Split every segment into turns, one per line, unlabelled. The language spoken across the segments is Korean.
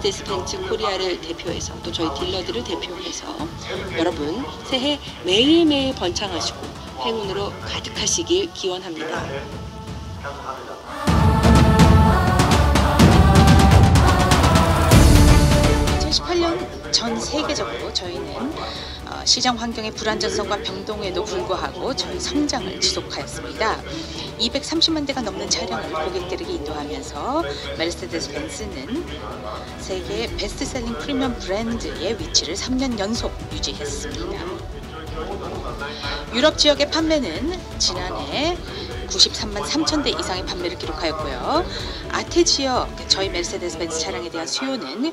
메르세데스 벤츠 코리아를 대표해서 또 저희 딜러들을 대표해서 여러분 새해 매일매일 번창하시고 행운으로 가득하시길 기원합니다.
2018년 전 세계적으로 저희는 어, 시장 환경의 불안정성과 변동에도 불구하고 저희 성장을 지속하였습니다. 230만 대가 넘는 차량을 고객들에게 인도하면서 메르세데스 벤츠는 세계 베스트셀링 프리미엄 브랜드의 위치를 3년 연속 유지했습니다. 유럽 지역의 판매는 지난해 93만 3천 대 이상의 판매를 기록하였고요. 아태 지역 저희 메르세데스 벤츠 차량에 대한 수요는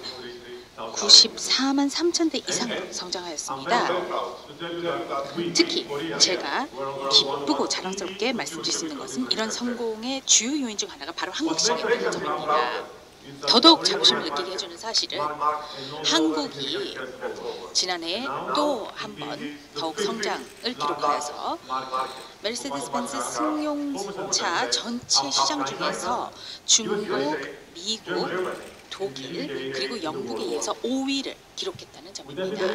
94만 3천 대 이상으로 성장하였습니다. 특히 제가 기쁘고 자랑스럽게 말씀드릴 수 있는 것은 이런 성공의 주요 요인 중 하나가 바로 한국 시장이라는 점입니다. 더더욱 자부심을 느끼게 해주는 사실은 한국이 지난해 또 한 번 더욱 성장을 기록하여서 메르세데스 벤츠 승용차 전체 시장 중에서 중국, 미국, 독일 그리고 영국에 이어서 5위를 기록했다는 점입니다.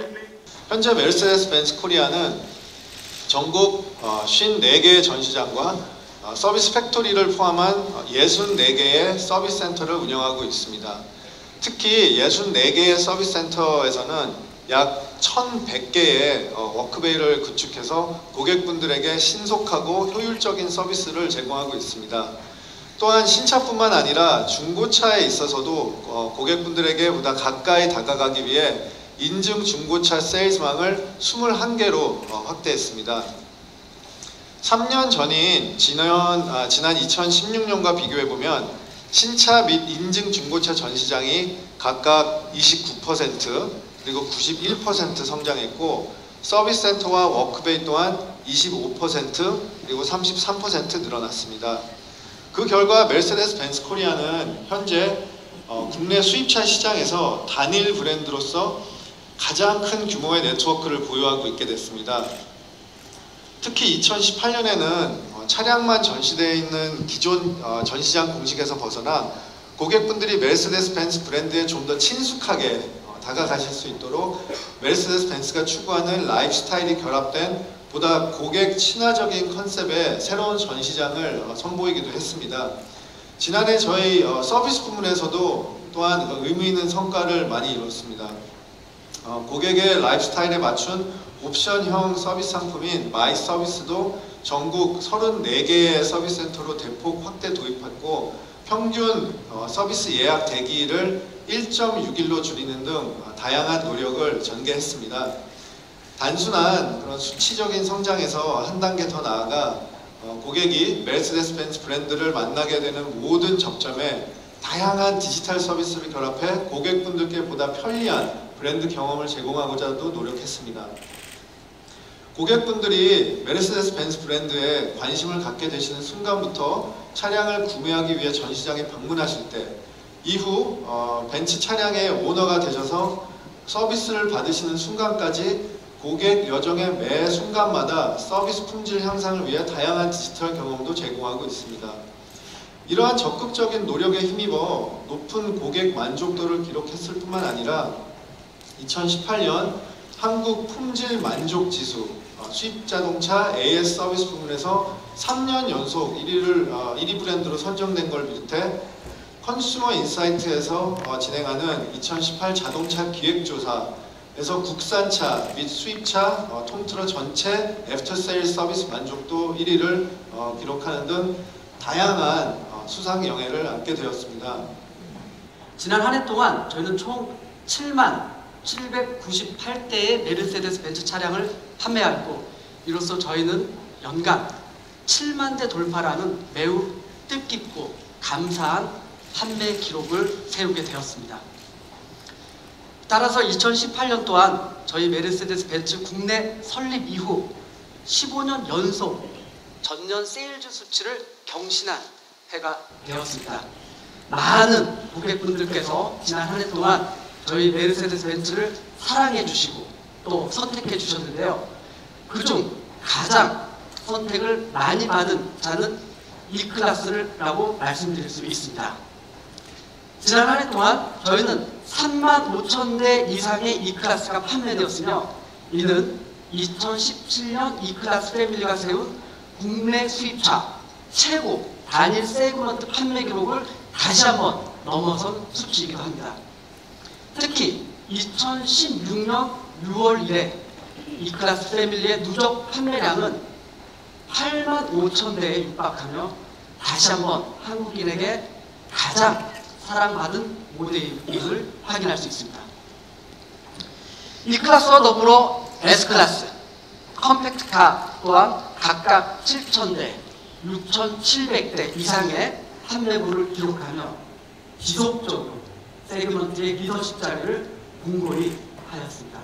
현재 메르세데스 벤츠 코리아는 전국 54개의 전시장과 어, 서비스 팩토리를 포함한 64개의 서비스 센터를 운영하고 있습니다. 특히 64개의 서비스 센터에서는 약 1100개의 어, 워크베이를 구축해서 고객분들에게 신속하고 효율적인 서비스를 제공하고 있습니다. 또한 신차뿐만 아니라 중고차에 있어서도 어, 고객분들에게 보다 가까이 다가가기 위해 인증 중고차 세일즈망을 21개로 확대했습니다. 3년 전인 지난, 아, 지난 2016년과 비교해보면 신차 및 인증 중고차 전시장이 각각 29% 그리고 91% 성장했고 서비스 센터와 워크베이 또한 25% 그리고 33% 늘어났습니다. 그 결과 메르세데스 벤츠 코리아는 현재 어, 국내 수입차 시장에서 단일 브랜드로서 가장 큰 규모의 네트워크를 보유하고 있게 됐습니다. 특히 2018년에는 어, 차량만 전시되어 있는 기존 어, 전시장 공식에서 벗어나 고객분들이 메르세데스 벤츠 브랜드에 좀 더 친숙하게 어, 다가가실 수 있도록 메르세데스 벤츠가 추구하는 라이프 스타일이 결합된 보다 고객 친화적인 컨셉의 새로운 전시장을 어, 선보이기도 했습니다. 지난해 저희 어, 서비스 부문에서도 또한 그 의미 있는 성과를 많이 이뤘습니다. 어, 고객의 라이프 스타일에 맞춘 옵션형 서비스 상품인 마이 서비스도 전국 34개의 서비스 센터로 대폭 확대 도입했고 평균 서비스 예약 대기를 1.6일로 줄이는 등 다양한 노력을 전개했습니다. 단순한 그런 수치적인 성장에서 한 단계 더 나아가 어, 고객이 메르세데스 벤츠 브랜드를 만나게 되는 모든 접점에 다양한 디지털 서비스를 결합해 고객분들께 보다 편리한 브랜드 경험을 제공하고자도 노력했습니다. 고객분들이 메르세데스 벤츠 브랜드에 관심을 갖게 되시는 순간부터 차량을 구매하기 위해 전시장에 방문하실 때 이후 어, 벤츠 차량의 오너가 되셔서 서비스를 받으시는 순간까지 고객 여정의 매 순간마다 서비스 품질 향상을 위해 다양한 디지털 경험도 제공하고 있습니다. 이러한 적극적인 노력에 힘입어 높은 고객 만족도를 기록했을 뿐만 아니라 2018년 한국 품질 만족 지수 어, 수입 자동차 AS 서비스 부문에서 3년 연속 1위를 1위 어, 브랜드로 선정된 걸 비롯해 컨슈머 인사이트에서 어, 진행하는 2018 자동차 기획조사 그래서 국산차 및 수입차 어, 통틀어 전체 애프터세일 서비스 만족도 1위를 어, 기록하는 등 다양한 어, 수상 영예를 안게 되었습니다.
지난 한 해 동안 저희는 총 7만 798대의 메르세데스 벤츠 차량을 판매하였고 이로써 저희는 연간 7만 대 돌파라는 매우 뜻깊고 감사한 판매 기록을 세우게 되었습니다. 따라서 2018년 또한 저희 메르세데스 벤츠 국내 설립 이후 15년 연속 전년 세일즈 수치를 경신한 해가 되었습니다. 많은 고객분들께서 지난 한 해 동안 저희 메르세데스 벤츠를 사랑해 주시고 또 선택해 주셨는데요. 그중 가장 선택을 많이 받은 차는 E클래스라고 말씀드릴 수 있습니다. 지난 한 해 동안 저희는 3만 5천 대 이상의 E클래스가 판매되었으며 이는 2017년 E클래스 패밀리가 세운 국내 수입차 최고 단일 세그먼트 판매 기록을 다시 한번 넘어선 수치이기도 합니다. 특히 2016년 6월 이래 E클래스 패밀리의 누적 판매량은 8만 5천 대에 육박하며 다시 한번 한국인에게 가장 사랑받은 모델임을 확인할 수 있습니다. E클래스와 더불어 S클래스, 컴팩트카 또한 각각 7,000대, 6,700대 이상의 판매부를 기록하며 지속적으로 세그먼트의 리더십 자리를 공고히 하였습니다.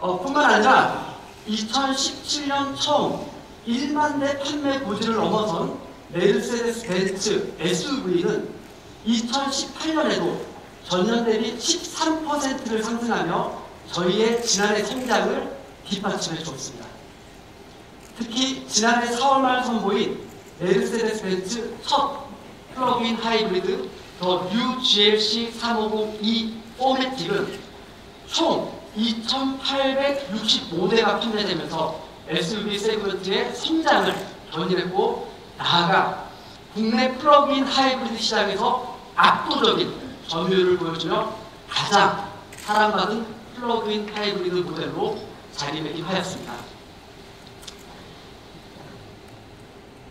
어, 뿐만 아니라 2017년 처음 1만 대 판매 고지를 넘어선 메르세데스 벤츠 SUV는 2018년에도 전년 대비 13%를 상승하며 저희의 지난해 성장을 뒷받침해 주었습니다. 특히 지난해 4월 말 선보인 메르세데스 벤츠 첫 플러그인 하이브리드 더 뉴 GLC 350e 포매틱은 총 2,865대가 판매되면서 SUV 세그먼트의 성장을 견인했고 나아가 국내 플러그인 하이브리드 시장에서 압도적인 점유율을 보여주며 가장 사랑받은 플러그인 하이브리드 모델로 자리매김하였습니다.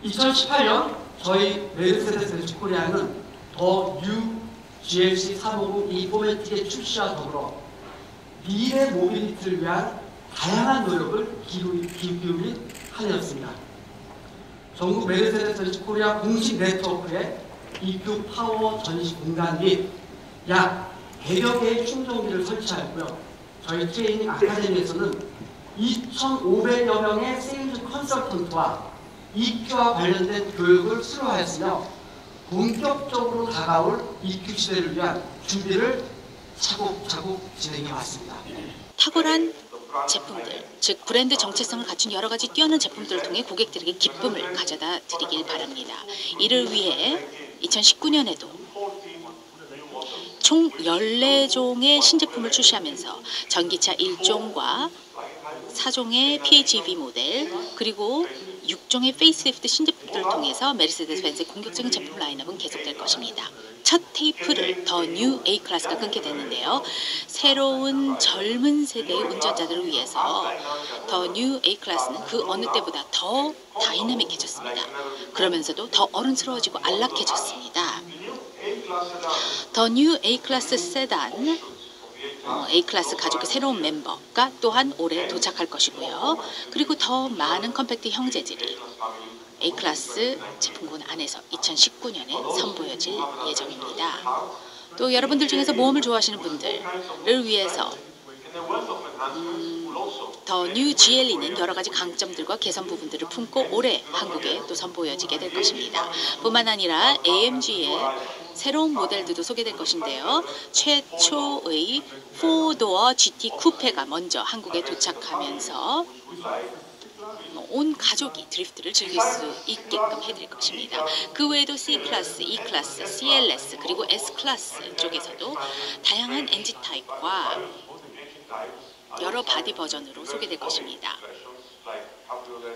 2018년 저희 메르세데스 코리아는 더뉴 GLC 350e 포매틱의 출시와 더불어 미래 모빌리티를 위한 다양한 노력을 기울인, 해였습니다. 전국 메르세데스 코리아 공식 네트워크에 EQ 파워 전시 공간 및약 100여 개의 충전기를 설치하였고요. 저희 트레이닝 아카데미에서는 2,500여 명의 세일즈 컨설턴트와 EQ와 관련된 교육을 수료하였으며 본격적으로 다가올 EQ 시대를 위한 준비를 차곡차곡 진행해 왔습니다.
탁월한 제품들, 즉 브랜드 정체성을 갖춘 여러 가지 뛰어난 제품들을 통해 고객들에게 기쁨을 가져다 드리길 바랍니다. 이를 위해 2019년에도 총 14종의 신제품을 출시하면서 전기차 1종과 4종의 PHEV 모델 그리고 6종의 페이스리프트 신제품들을 통해서 메르세데스 벤츠의 공격적인 제품 라인업은 계속될 것입니다. 첫 테이프를 더 뉴 A 클래스가 끊게 됐는데요. 새로운 젊은 세대의 운전자들을 위해서 더 뉴 A 클래스는 그 어느 때보다 더 다이나믹해졌습니다. 그러면서도 더 어른스러워지고 안락해졌습니다. 더 뉴 A 클래스 세단 어, A 클래스 가족의 새로운 멤버가 또한 올해 도착할 것이고요. 그리고 더 많은 컴팩트 형제들이 A 클래스 제품군 안에서 2019년에 선보여질 예정입니다. 또 여러분들 중에서 모험을 좋아하시는 분들을 위해서 더뉴 GLE는 여러 가지 강점들과 개선 부분들을 품고 올해 한국에 또 선보여지게 될 것입니다. 뿐만 아니라 AMG의 새로운 모델들도 소개될 것인데요. 최초의 4도어 GT 쿠페가 먼저 한국에 도착하면서 온 가족이 드리프트를 즐길 수 있게끔 해드릴 것입니다. 그 외에도 C 클래스, E 클래스, CLS 그리고 S 클래스 쪽에서도 다양한 엔진 타입과 여러 바디 버전으로 소개될 것입니다.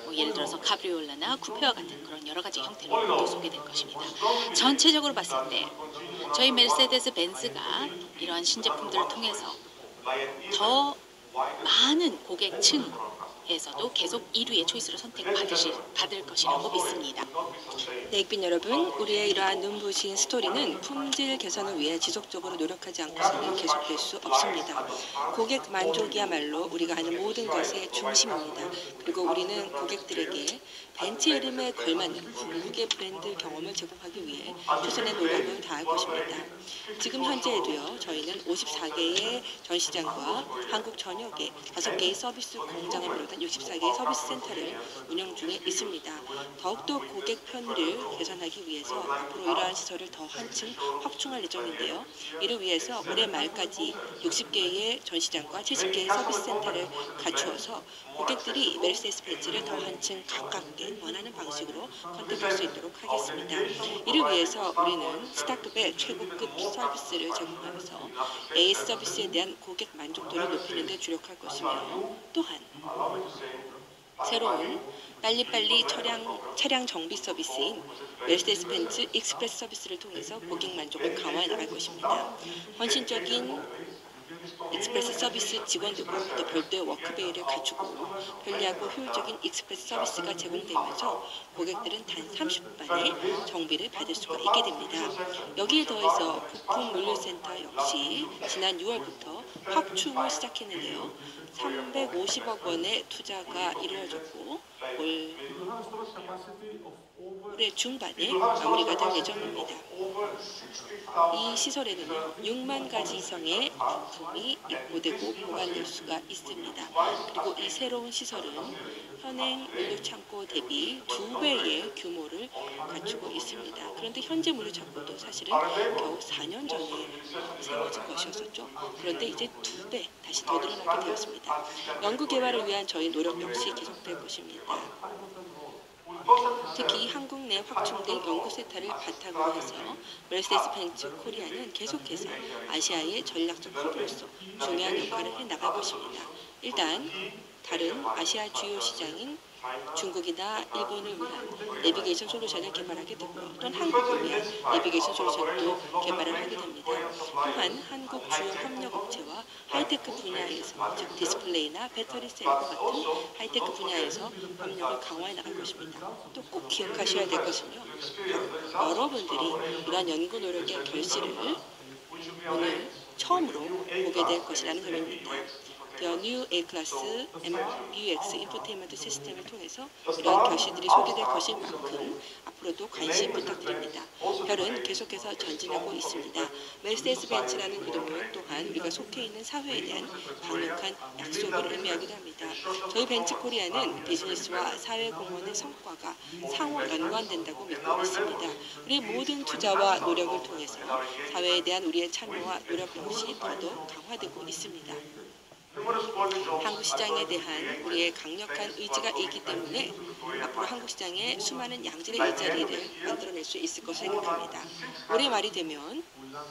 뭐 예를 들어서 카브리올라나 쿠페와 같은 그런 여러 가지 형태로 또 소개될 것입니다. 전체적으로 봤을 때 저희 메르세데스 벤츠가 이러한 신제품들을 통해서 더 많은 고객층 에서도 계속 1위의 초이스를 선택받으실 받을 것이라고 믿습니다.
네, 익빈 여러분, 우리의 이러한 눈부신 스토리는 품질 개선을 위해 지속적으로 노력하지 않고서는 계속될 수 없습니다. 고객 만족이야말로 우리가 하는 모든 것의 중심입니다. 그리고 우리는 고객들에게 벤츠 이름에 걸맞는 궁극의 브랜드 경험을 제공하기 위해 최선의 노력을 다할 것입니다. 지금 현재에도요, 저희는 54개의 전시장과 한국 전역에 5개의 서비스 공장을 비롯한 64개의 서비스 센터를 운영 중에 있습니다. 더욱더 고객 편의를 개선하기 위해서 앞으로 이러한 시설을 더 한층 확충할 예정인데요. 이를 위해서 올해 말까지 60개의 전시장과 70개의 서비스 센터를 갖추어서 고객들이 메르세데스 벤츠를 더 한층 가깝게 원하는 방식으로 컨택할 수 있도록 하겠습니다. 이를 위해서 우리는 스타급의 최고급 서비스를 제공하면서 AS 서비스에 대한 고객 만족도를 높이는 데 주력할 것이며 또한 새로운 빨리빨리 차량, 차량 정비 서비스인 메르세데스 벤츠 익스프레스 서비스를 통해서 고객 만족을 강화해 나갈 것입니다. 헌신적인 익스프레스 서비스 직원들과 또 별도의 워크베이를 갖추고 편리하고 효율적인 익스프레스 서비스가 제공되면서 고객들은 단 30분 만에 정비를 받을 수가 있게 됩니다. 여기에 더해서 부품 물류센터 역시 지난 6월부터 확충을 시작했는데요. 350억 원의 투자가 이루어졌고 올 올해 중반에 마무리가 될 예정입니다. 이 시설에는요 6만 가지 이상의 부품이 입고되고 보관될 수가 있습니다. 그리고 이 새로운 시설은 현행 물류 창고 대비 두 배의 규모를 갖추고 있습니다. 그런데 현재 물류 창고도 사실은 겨우 4년 전에 세워진 것이었었죠. 그런데 이제 두 배 다시 더 늘어나게 되었습니다. 연구 개발을 위한 저희 노력 역시 계속될 것입니다. 특히 한국 내 확충된 연구 세타를 바탕으로 해서 메르세데스 벤츠 코리아는 계속해서 아시아의 전략적 허브로서 중요한 역할을 해 나갈 것입니다. 일단 다른 아시아 주요 시장인 중국이나 일본을 위한 내비게이션 솔루션을 개발하게 되고요. 또한 한국을 위한 내비게이션 솔루션도 개발을 하게 됩니다. 또한 한국 주요 협력업체와 하이테크 분야에서 즉 디스플레이나 배터리 셀과 같은 하이테크 분야에서 협력을 강화해 나갈 것입니다. 또 꼭 기억하셔야 될 것은요. 여러분들이 이러한 연구 노력의 결실을 오늘 처음으로 보게 될 것이라는 점입니다. The New A-Class MUX 인포테인먼트 시스템을 통해서 이러한 결실들이 소개될 것인 만큼 앞으로도 관심 부탁드립니다. 별은 계속해서 전진하고 있습니다. 메르세데스 벤츠라는 이름은 또한 우리가 속해 있는 사회에 대한 강력한 약속을 의미하기도 합니다. 저희 벤츠 코리아는 비즈니스와 사회 공헌의 성과가 상호 연관된다고 믿고 있습니다. 우리의 모든 투자와 노력을 통해서 사회에 대한 우리의 참여와 노력 역시 더더욱 강화되고 있습니다. 한국 시장에 대한 우리의 강력한 의지가 있기 때문에 앞으로 한국 시장에 수많은 양질의 일자리를 만들어낼 수 있을 것을 생각합니다. 올해 말이 되면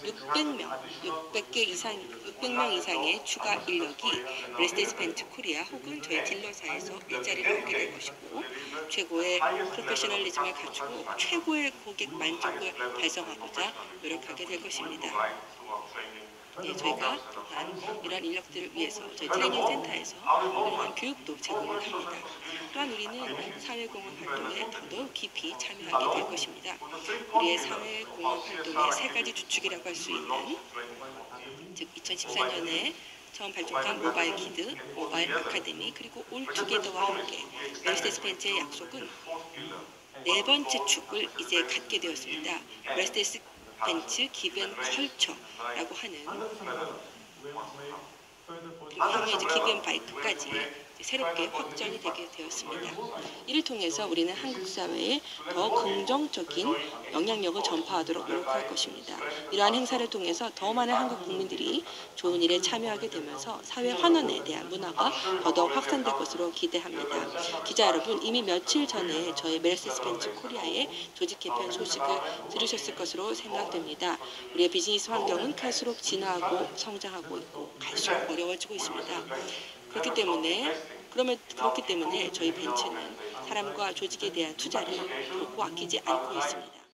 600명, 600개 이상, 600명 이상의 추가 인력이 레스데스 벤츠 코리아 혹은 저희 딜러사에서 일자리를 얻게 될 것이고 최고의 프로페셔널리즘을 갖추고 최고의 고객 만족을 달성하고자 노력하게 될 것입니다. 네, 저희가 또한 이러한 인력들을 위해서 저희 트레이닝 센터에서 훌륭한 교육도 제공을 합니다. 또한 우리는 사회공헌 활동에 더더욱 깊이 참여하게 될 것입니다. 우리의 사회공헌 활동의 세 가지 주축이라고 할 수 있는 즉 2014년에 처음 발족한 모바일 키드, 모바일 아카데미 그리고 올투게더와 함께 메르세데스 벤츠의 약속은 네 번째 축을 이제 갖게 되었습니다. 메르세데스 벤츠 기벤 컬처라고 하는 향후 이제 기벤 바이크까지 새롭게 확장이 되게 되었습니다. 이를 통해서 우리는 한국 사회에 더 긍정적인 영향력을 전파하도록 노력할 것입니다. 이러한 행사를 통해서 더 많은 한국 국민들이 좋은 일에 참여하게 되면서 사회 환원에 대한 문화가 더더욱 확산될 것으로 기대합니다. 기자 여러분, 이미 며칠 전에 저희 메르세스 벤츠 코리아의 조직 개편 소식을 들으셨을 것으로 생각됩니다. 우리의 비즈니스 환경은 갈수록 진화하고 성장하고 있고 갈수록 어려워지고 있습니다. 그렇기 때문에 그러면 그렇기 때문에 저희 벤츠는 사람과 조직에 대한 투자를 보고 아끼지 않고 있습니다.